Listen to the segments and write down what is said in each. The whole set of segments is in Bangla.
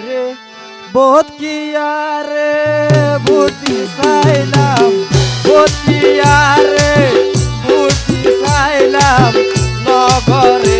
রে বোধ কি রে বুদ্ধি সাইলাম বোধ কি রে বুদ্ধি সাইলাম নগরে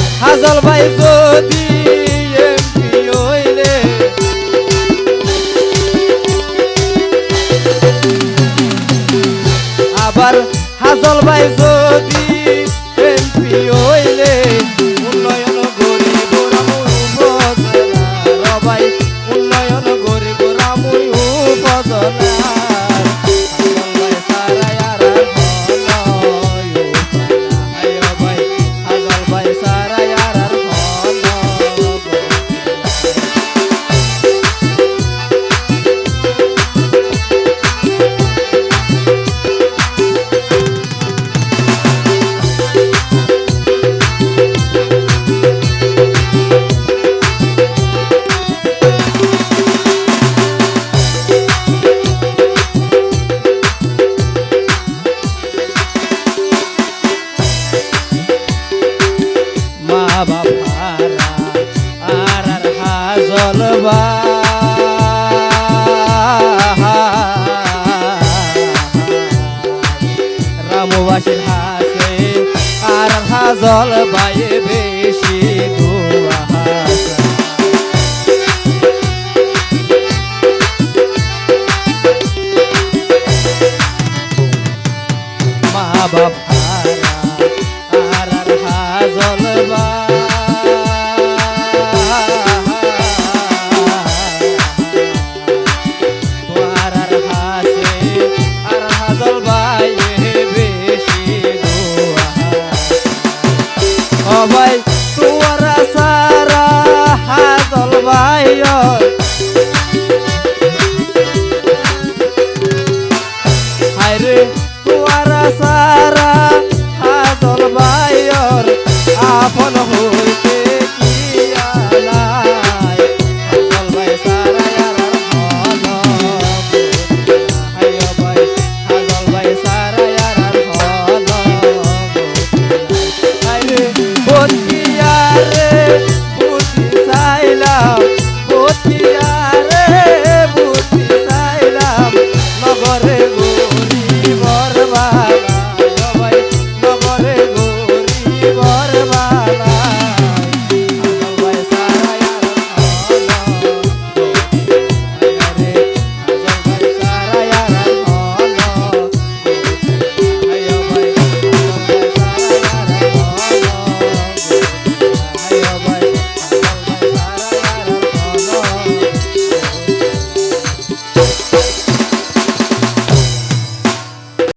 হাজল ভাই যদি আবার হাজল ভাই যদি এমপি উন্নয়ন গরিব উন্নয়ন বাপারা আর আর হাজল বা। রামবাসীর হাসে আর বাবা